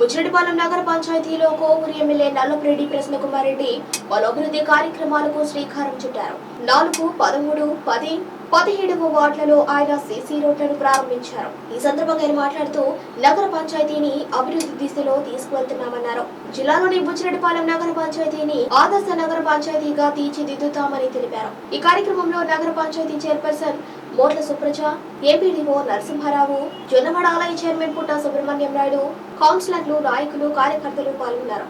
ముచ్చిరెడ్డిపాలెం నగర పంచాయతీలో కోవూరు ఎమ్మెల్యే నల్లపురెడ్డి ప్రసన్నకుమార్ రెడ్డి పలు అభివృద్ధి కార్యక్రమాలకు శ్రీకారం చుట్టారు. నాలుగు పదమూడు పది పదిహేడవ వార్డులలో ఆయన సీసీ రోడ్లను ప్రారంభించారు. ఈ సందర్భంగా ఆయన మాట్లాడుతూ నగర పంచాయతీని అభివృద్ధి దిశలో తీసుకువెళ్తున్నామన్నారు. జిల్లాలోని బుచ్చిరెడ్డిపాలెం నగర పంచాయతీని ఆదర్శ నగర పంచాయతీగా తీర్చిదిద్దుతామని తెలిపారు. ఈ కార్యక్రమంలో నగర పంచాయతీ చైర్పర్సన్ మోట్ల సుప్రజ ఏపీడీఓ నరసింహారావు జొన్నవాడ ఆలయ చైర్మన్ పుట్ట సుబ్రహ్మణ్యం నాయుడు కౌన్సిలర్లు నాయకులు కార్యకర్తలు పాల్గొన్నారు.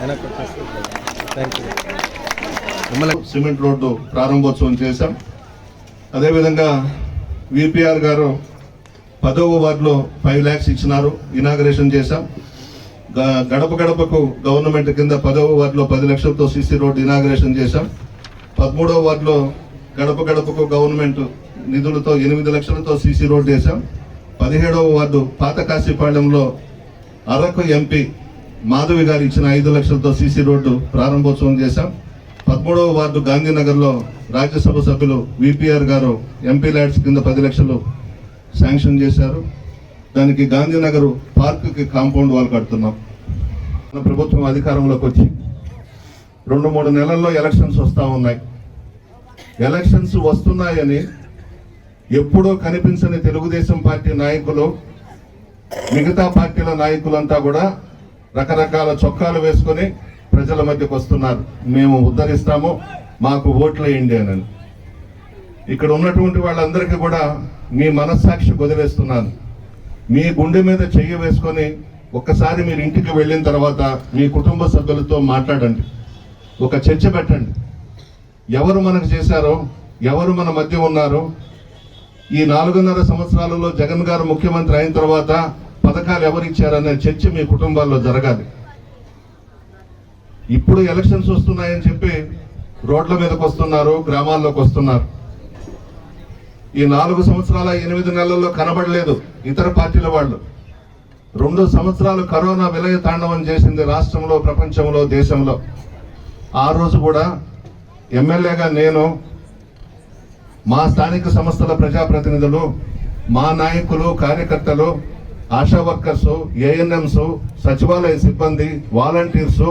వెనక్కి థ్యాంక్ యూ సిమెంట్ రోడ్డు ప్రారంభోత్సవం చేశాం. అదేవిధంగా విపిఆర్ గారు పదవ వార్డులో ఫైవ్ ల్యాక్స్ ఇచ్చినారు. ఇనాగరేషన్ చేశాం. గ- గడప గడపకు గవర్నమెంట్ కింద పదవ వార్డులో పది లక్షలతో సీసీ రోడ్డు ఇనాగరేషన్ చేశాం. పదమూడవ వార్డులో గడప గడపకు గవర్నమెంట్ నిధులతో ఎనిమిది లక్షలతో సీసీ రోడ్డు వేశాం. పదిహేడవ వార్డు పాత కాశీపాళ్యంలో అరకు ఎంపీ మాధవి గారు ఇచ్చిన ఐదు లక్షలతో సీసీ రోడ్డు ప్రారంభోత్సవం చేశాం. పదమూడవ వార్డు గాంధీనగర్లో రాజ్యసభ సభ్యులు విపిఆర్ గారు ఎంపీ ల్యాడ్స్ కింద పది లక్షలు శాంక్షన్ చేశారు. దానికి గాంధీనగర్ పార్కుకి కాంపౌండ్ వాల్ కడుతున్నాం. మన ప్రభుత్వం అధికారంలోకి వచ్చి రెండు మూడు నెలల్లో ఎలక్షన్స్ వస్తూ ఉన్నాయి. ఎలక్షన్స్ వస్తున్నాయని ఎప్పుడో కనిపించని తెలుగుదేశం పార్టీ నాయకులు మిగతా పార్టీల నాయకులంతా కూడా రకరకాల చొక్కాలు వేసుకొని ప్రజల మధ్యకు వస్తున్నారు. మేము ఉద్ధరిస్తాము. మాకు ఓట్లు వేయండి అని ఇక్కడ ఉన్నటువంటి వాళ్ళందరికీ కూడా మీ మనస్సాక్షి వదిలేస్తున్నాను. మీ గుండె మీద చెయ్యి వేసుకొని ఒక్కసారి మీరు ఇంటికి వెళ్ళిన తర్వాత మీ కుటుంబ సభ్యులతో మాట్లాడండి. ఒక చర్చ పెట్టండి. ఎవరు మనకు చేశారో ఎవరు మన మధ్య ఉన్నారో ఈ నాలుగున్నర సంవత్సరాలలో జగన్ గారు ముఖ్యమంత్రి అయిన తర్వాత పథకాలు ఎవరు ఇచ్చారనే చర్చ మీ కుటుంబాల్లో జరగాలి. ఇప్పుడు ఎలక్షన్స్ వస్తున్నాయని చెప్పి రోడ్ల మీదకి వస్తున్నారు గ్రామాల్లోకి వస్తున్నారు. ఈ నాలుగు సంవత్సరాల ఎనిమిది నెలల్లో కనబడలేదు ఇతర పార్టీల వాళ్ళు. రెండు సంవత్సరాలు కరోనా విలయ తాండవం చేసింది రాష్ట్రంలో ప్రపంచంలో దేశంలో. ఆ రోజు కూడా ఎమ్మెల్యేగా నేను మా స్థానిక సంస్థల ప్రజాప్రతినిధులు మా నాయకులు కార్యకర్తలు ఆశా వర్కర్సు ఏఎన్ఎంస్ సచివాలయ సిబ్బంది వాలంటీర్సు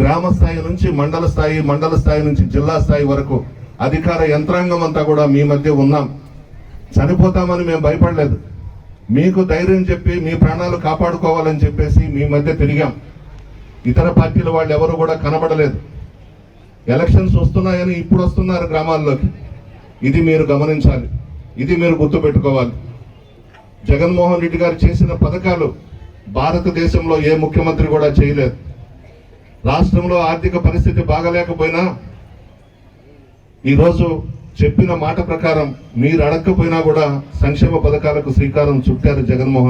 గ్రామ స్థాయి నుంచి మండల స్థాయి మండల స్థాయి నుంచి జిల్లా స్థాయి వరకు అధికార యంత్రాంగం అంతా కూడా మీ మధ్య ఉన్నాం. చనిపోతామని మేము భయపడలేదు. మీకు ధైర్యం చెప్పి మీ ప్రాణాలు కాపాడుకోవాలని చెప్పేసి మీ మధ్య తిరిగాం. ఇతర పార్టీల వాళ్ళు ఎవరు కూడా కనబడలేదు. ఎలక్షన్స్ వస్తున్నాయని ఇప్పుడు వస్తున్నారు గ్రామాల్లోకి. ఇది మీరు గమనించాలి. ఇది మీరు గుర్తుపెట్టుకోవాలి. జగన్మోహన్ రెడ్డి గారు చేసిన పథకాలు భారతదేశంలో ఏ ముఖ్యమంత్రి కూడా చేయలేదు. రాష్ట్రంలో ఆర్థిక పరిస్థితి బాగలేకపోయినా ఈరోజు చెప్పిన మాట ప్రకారం మీరు అడగకపోయినా కూడా సంక్షేమ పథకాలకు శ్రీకారం చుట్టారు జగన్మోహన్